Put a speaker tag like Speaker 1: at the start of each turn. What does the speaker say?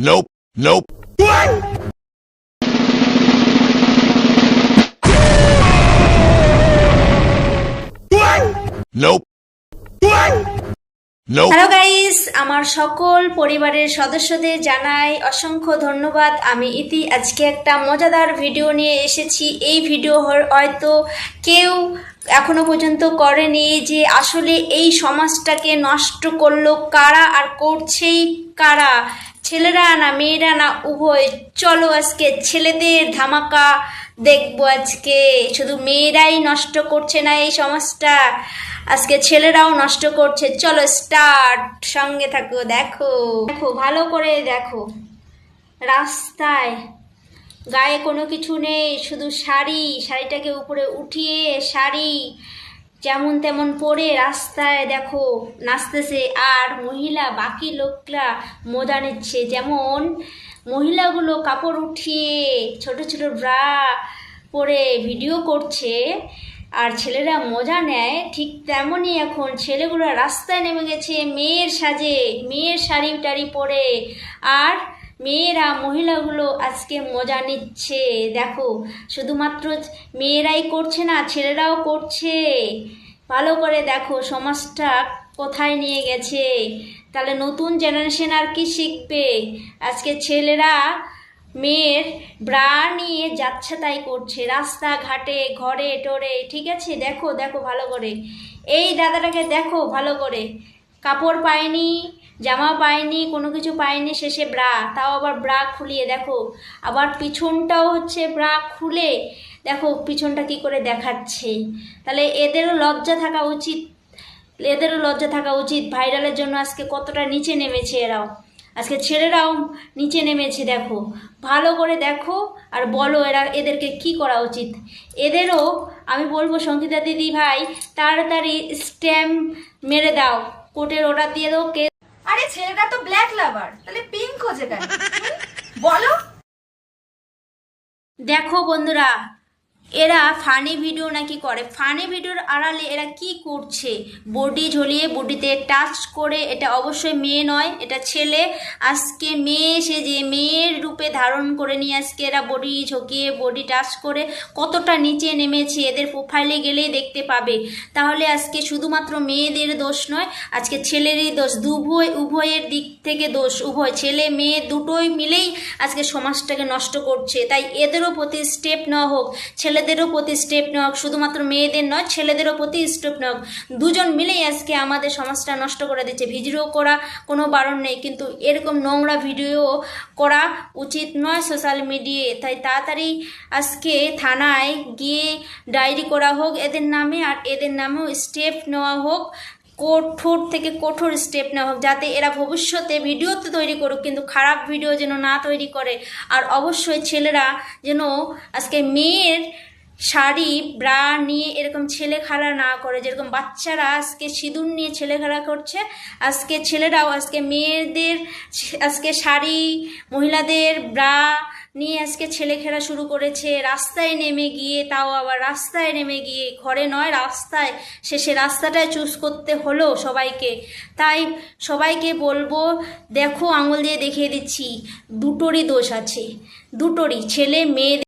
Speaker 1: Nope. Nope. Nope.
Speaker 2: Hello guys আমার সকল পরিবারের সদস্যদের জানাই অসংখ্য ধন্যবাদ। আমি ইতি। আজকে একটা মজাদার ভিডিও নিয়ে এসেছি। এই ভিডিও হয়তো কেউ এখনও পর্যন্ত করেনি যে আসলে এই সমাজটাকে নষ্ট করল। কারা আর করছেই কারা? ছেলেরা না মেয়েরা না উভয়, চলো আজকে ছেলেদের ধামাকা দেখব আজকে। শুধু মেয়েরাই নষ্ট করছে না এই সমাজটা, আজকে ছেলেরাও নষ্ট করছে। চলো স্টার্ট সঙ্গে থাকো, দেখো। দেখো, ভালো করে দেখো। রাস্তায় গায়ে কোনো কিছু নেই, শুধু শাড়ি, শাড়িটাকে উপরে উঠিয়ে শাড়ি যেমন তেমন পরে রাস্তায় দেখো নাচতেছে, আর মহিলা, বাকি লোকরা মজা নিচ্ছে। যেমন মহিলাগুলো কাপড় উঠিয়ে ছোট ছোট ব্রা পরে ভিডিও করছে, আর ছেলেরা মজা নেয়, ঠিক তেমনই এখন ছেলেগুলো রাস্তায় নেমে গেছে মেয়ের সাজে, মেয়ের শাড়ি টাড়ি পরে। আর মেয়েরা মহিলাগুলো আজকে মজা নিচ্ছে। দেখো, শুধুমাত্র মেয়েরাই করছে না, ছেলেরাও করছে। ভালো করে দেখো, সমাজটা কোথায় নিয়ে গেছে। তাহলে নতুন জেনারেশন আর কি শিখবে? আজকে ছেলেরা মেয়ের ব্রা নিয়ে যাচ্ছে, তাই করছে। রাস্তাঘাটে, ঘরে, টরে, ঠিক আছে? দেখো দেখো, ভালো করে। এই দাদাটাকে দেখো, ভালো করে। কাপড় পায়নি জামা পায়নি, কোনো কিছু পায়নি, শেষে ব্রা। তাও আবার ব্রা খুলিয়ে, দেখো। আবার পিছনটাও হচ্ছে ব্রা খুলে, দেখো পিছনটা কি করে দেখাচ্ছে। তাহলে এদেরও লজ্জা থাকা উচিত। এদেরও লজ্জা থাকা উচিত। ভাইরালের জন্য আজকে কতটা নিচে নেমেছে এরাও। আজকে ছেলেরাও নিচে নেমেছে, দেখো। ভালো করে দেখো আর বলো এরা, এদেরকে কি করা উচিত। এদেরও, আমি বলব সঙ্গীতা দিদি ভাই, তাড়াতাড়ি স্ট্যাম্প মেরে দাও। কোর্টের অর্ডার দিয়ে দাও, কে
Speaker 3: আরে ছেলেটা তো ব্ল্যাক লাভার তাহলে পিঙ্ক খোঁজে কেন? বলো।
Speaker 2: দেখো বন্ধুরা এরা ফানি ভিডিও নাকি করে? ফানি ভিডিওর আড়ালে এরা কি করছে? বডি ঝলিয়ে বডিতে টাচ করে, এটা অবশ্যই মেয়ে নয়, এটা ছেলে। আজকে মেয়ে সেজে মেয়ের রূপে ধারণ করে নিয়ে আজকে এরা বডি ঝকিয়ে, বডি টাচ করে, কতটা নিচে নেমেছে, এদের প্রোফাইলে গেলেই দেখতে পাবে। তাহলে আজকে শুধুমাত্র মেয়েদের দোষ নয়, আজকে ছেলেরই দোষ। দুভয় উভয়ের দিক থেকে দোষ, উভয় ছেলে, মেয়ে দুটোই মিলেই আজকে সমাজটাকে নষ্ট করছে। তাই এদেরও প্রতি স্টেপ নেওয়া হোক। ছেলেদেরও প্রতি স্টেপ নেওয়া শুধুমাত্র মেয়েদের নয়, ছেলেদেরও প্রতি স্টেপ নেওয়া দুজন মিলেই আজকে আমাদের সমাজটা নষ্ট করে দিচ্ছে। ভিডিও করা কোনো বারণ নেই, কিন্তু এরকম নোংরা ভিডিও করা উচিত নয় সোশ্যাল মিডিয়ায় তাই তাড়াতাড়ি আজকে থানায় গিয়ে ডায়েরি করা হোক, এদের নামে আর এদের নামেও স্টেপ নেওয়া হোক, কঠোর থেকে কঠোর স্টেপ নেওয়া হোক, যাতে এরা ভবিষ্যতে ভিডিও তো তৈরি করুক, কিন্তু খারাপ ভিডিও যেন না তৈরি করে। আর অবশ্যই ছেলেরা যেন আজকে মেয়ের শাড়ি, ব্রা নিয়ে এরকম ছেলে খেলা না করে, যেরকম বাচ্চারা আজকে সিঁদুর নিয়ে ছেলে খেলা করছে, আজকে ছেলেরাও, আজকে মেয়েদের আজকে শাড়ি, মহিলাদের ব্রা নিয়ে আজকে ছেলে খেলা শুরু করেছে, রাস্তায় নেমে গিয়ে তাও আবার রাস্তায় নেমে গিয়ে, ঘরে নয়, রাস্তায় শেষে রাস্তাটায় চুজ করতে হলো সবাইকে। তাই সবাইকে বলব, দেখো আঙুল দিয়ে দেখিয়ে দিচ্ছি, দুটোরই দোষ আছে, দুটোরই, ছেলে, মেয়ে